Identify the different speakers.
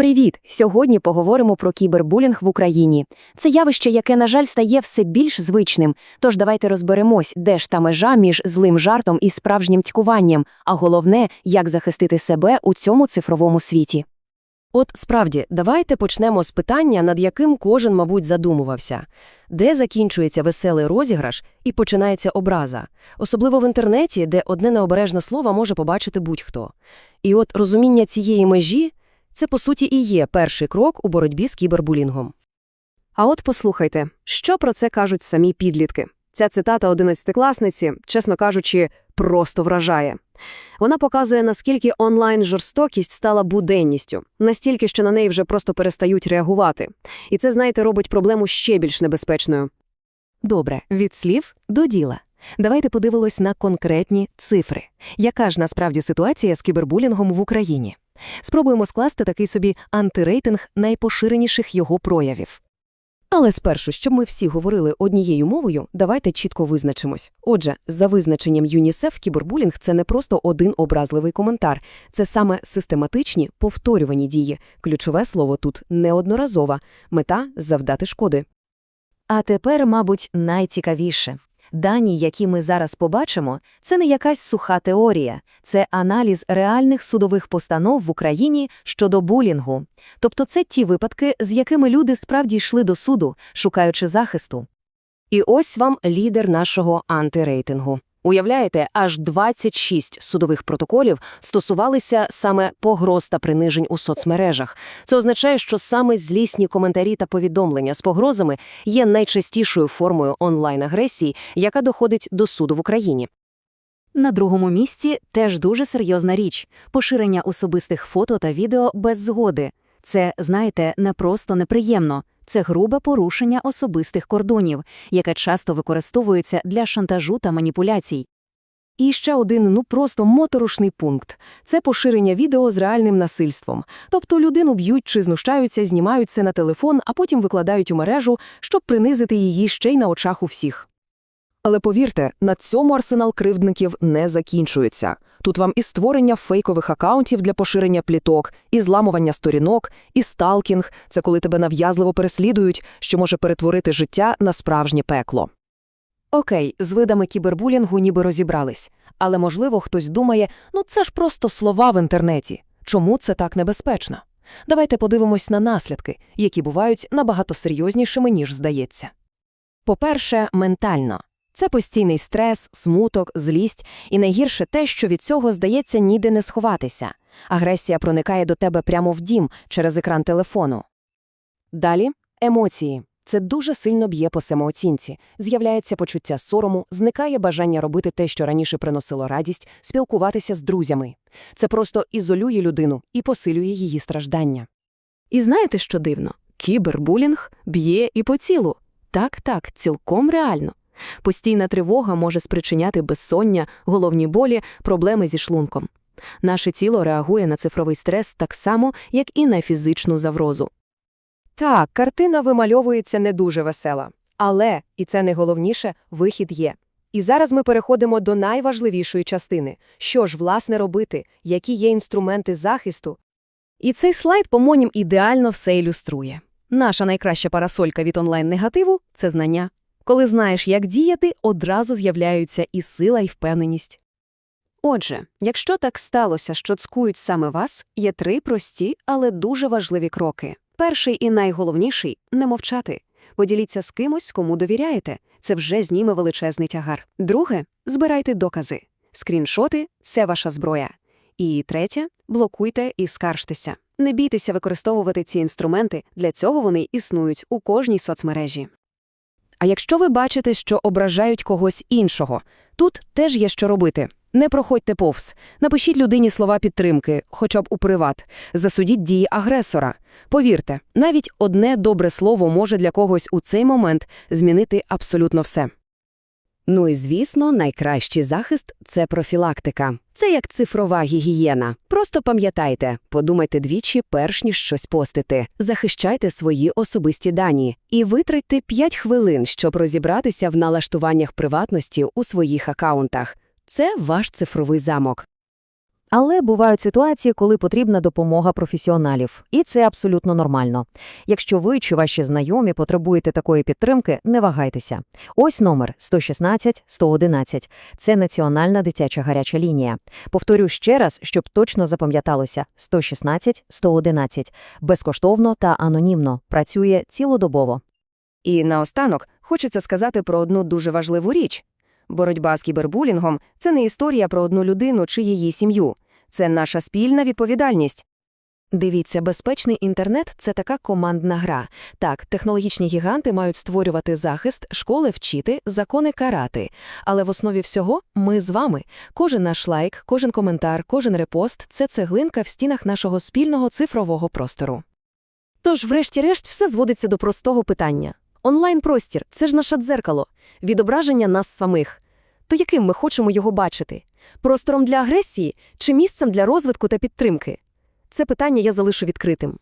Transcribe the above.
Speaker 1: Привіт! Сьогодні поговоримо про кібербулінг в Україні. Це явище, яке, на жаль, стає все більш звичним. Тож давайте розберемось, де ж та межа між злим жартом і справжнім цькуванням, а головне, як захистити себе у цьому цифровому світі.
Speaker 2: От справді, давайте почнемо з питання, над яким кожен, мабуть, задумувався. Де закінчується веселий розіграш і починається образа? Особливо в інтернеті, де одне необережне слово може побачити будь-хто. І от розуміння цієї межі – це, по суті, і є перший крок у боротьбі з кібербулінгом.
Speaker 3: А от послухайте, що про це кажуть самі підлітки. Ця цитата одинадцятикласниці, чесно кажучи, просто вражає. Вона показує, наскільки онлайн-жорстокість стала буденністю, настільки, що на неї вже просто перестають реагувати. І це, знаєте, робить проблему ще більш небезпечною.
Speaker 4: Добре, від слів до діла. Давайте подивимось на конкретні цифри. Яка ж насправді ситуація з кібербулінгом в Україні? Спробуємо скласти такий собі антирейтинг найпоширеніших його проявів.
Speaker 2: Але спершу, щоб ми всі говорили однією мовою, давайте чітко визначимось. Отже, за визначенням ЮНІСЕФ, кібербулінг – це не просто один образливий коментар. Це саме систематичні, повторювані дії. Ключове слово тут – неодноразова. Мета – завдати шкоди.
Speaker 1: А тепер, мабуть, найцікавіше. Дані, які ми зараз побачимо, це не якась суха теорія, це аналіз реальних судових постанов в Україні щодо булінгу. Тобто це ті випадки, з якими люди справді йшли до суду, шукаючи захисту.
Speaker 2: І ось вам лідер нашого антирейтингу. Уявляєте, аж 26 судових протоколів стосувалися саме погроз та принижень у соцмережах. Це означає, що саме злісні коментарі та повідомлення з погрозами є найчастішою формою онлайн-агресії, яка доходить до суду в Україні.
Speaker 4: На другому місці теж дуже серйозна річ – поширення особистих фото та відео без згоди. Це, знаєте, не просто неприємно. Це грубе порушення особистих кордонів, яке часто використовується для шантажу та маніпуляцій.
Speaker 2: І ще один, ну просто моторошний пункт – це поширення відео з реальним насильством. Тобто людину б'ють чи знущаються, знімають це на телефон, а потім викладають у мережу, щоб принизити її ще й на очах у всіх. Але повірте, на цьому арсенал кривдників не закінчується. Тут вам і створення фейкових акаунтів для поширення пліток, і зламування сторінок, і сталкінг – це коли тебе нав'язливо переслідують, що може перетворити життя на справжнє пекло. Окей, з видами кібербулінгу ніби розібрались. Але, можливо, хтось думає, ну це ж просто слова в інтернеті. Чому це так небезпечно? Давайте подивимось на наслідки, які бувають набагато серйознішими, ніж здається. По-перше, ментально. Це постійний стрес, смуток, злість і найгірше те, що від цього, здається, ніде не сховатися. Агресія проникає до тебе прямо в дім через екран телефону. Далі – емоції. Це дуже сильно б'є по самооцінці. З'являється почуття сорому, зникає бажання робити те, що раніше приносило радість, спілкуватися з друзями. Це просто ізолює людину і посилює її страждання. І знаєте, що дивно? Кібербулінг б'є і по тілу. Так-так, цілком реально. Постійна тривога може спричиняти безсоння, головні болі, проблеми зі шлунком. Наше тіло реагує на цифровий стрес так само, як і на фізичну заврозу. Так, картина вимальовується не дуже весела. Але, і це найголовніше, вихід є. І зараз ми переходимо до найважливішої частини. Що ж, власне, робити, які є інструменти захисту? І цей слайд, по-моєму, ідеально все ілюструє. Наша найкраща парасолька від онлайн-негативу – це знання. Коли знаєш, як діяти, одразу з'являються і сила, і впевненість.
Speaker 3: Отже, якщо так сталося, що цкують саме вас, є три прості, але дуже важливі кроки. Перший і найголовніший – не мовчати. Поділіться з кимось, кому довіряєте. Це вже зніме величезний тягар. Друге – збирайте докази. Скріншоти – це ваша зброя. І третє – блокуйте і скаржтеся. Не бійтеся використовувати ці інструменти, для цього вони існують у кожній соцмережі.
Speaker 2: А якщо ви бачите, що ображають когось іншого, тут теж є що робити. Не проходьте повз. Напишіть людині слова підтримки, хоча б у приват. Засудіть дії агресора. Повірте, навіть одне добре слово може для когось у цей момент змінити абсолютно все. Ну і звісно, найкращий захист це профілактика. Це як цифрова гігієна. Просто пам'ятайте, подумайте двічі, перш ніж щось постити. Захищайте свої особисті дані і витратьте 5 хвилин, щоб розібратися в налаштуваннях приватності у своїх акаунтах. Це ваш цифровий замок.
Speaker 1: Але бувають ситуації, коли потрібна допомога професіоналів, і це абсолютно нормально. Якщо ви чи ваші знайомі потребуєте такої підтримки, не вагайтеся. Ось номер 116 111. Це національна дитяча гаряча лінія. Повторю ще раз, щоб точно запам'яталося: 116 111. Безкоштовно та анонімно. Працює цілодобово.
Speaker 3: І наостанок хочеться сказати про одну дуже важливу річ. Боротьба з кібербулінгом – це не історія про одну людину чи її сім'ю. Це наша спільна відповідальність.
Speaker 2: Дивіться, безпечний інтернет – це така командна гра. Так, технологічні гіганти мають створювати захист, школи вчити, закони карати. Але в основі всього – ми з вами. Кожен наш лайк, кожен коментар, кожен репост – це цеглинка в стінах нашого спільного цифрового простору.
Speaker 3: Тож, врешті-решт, все зводиться до простого питання. Онлайн-простір – це ж наше дзеркало, відображення нас самих. То яким ми хочемо його бачити? Простором для агресії чи місцем для розвитку та підтримки? Це питання я залишу відкритим.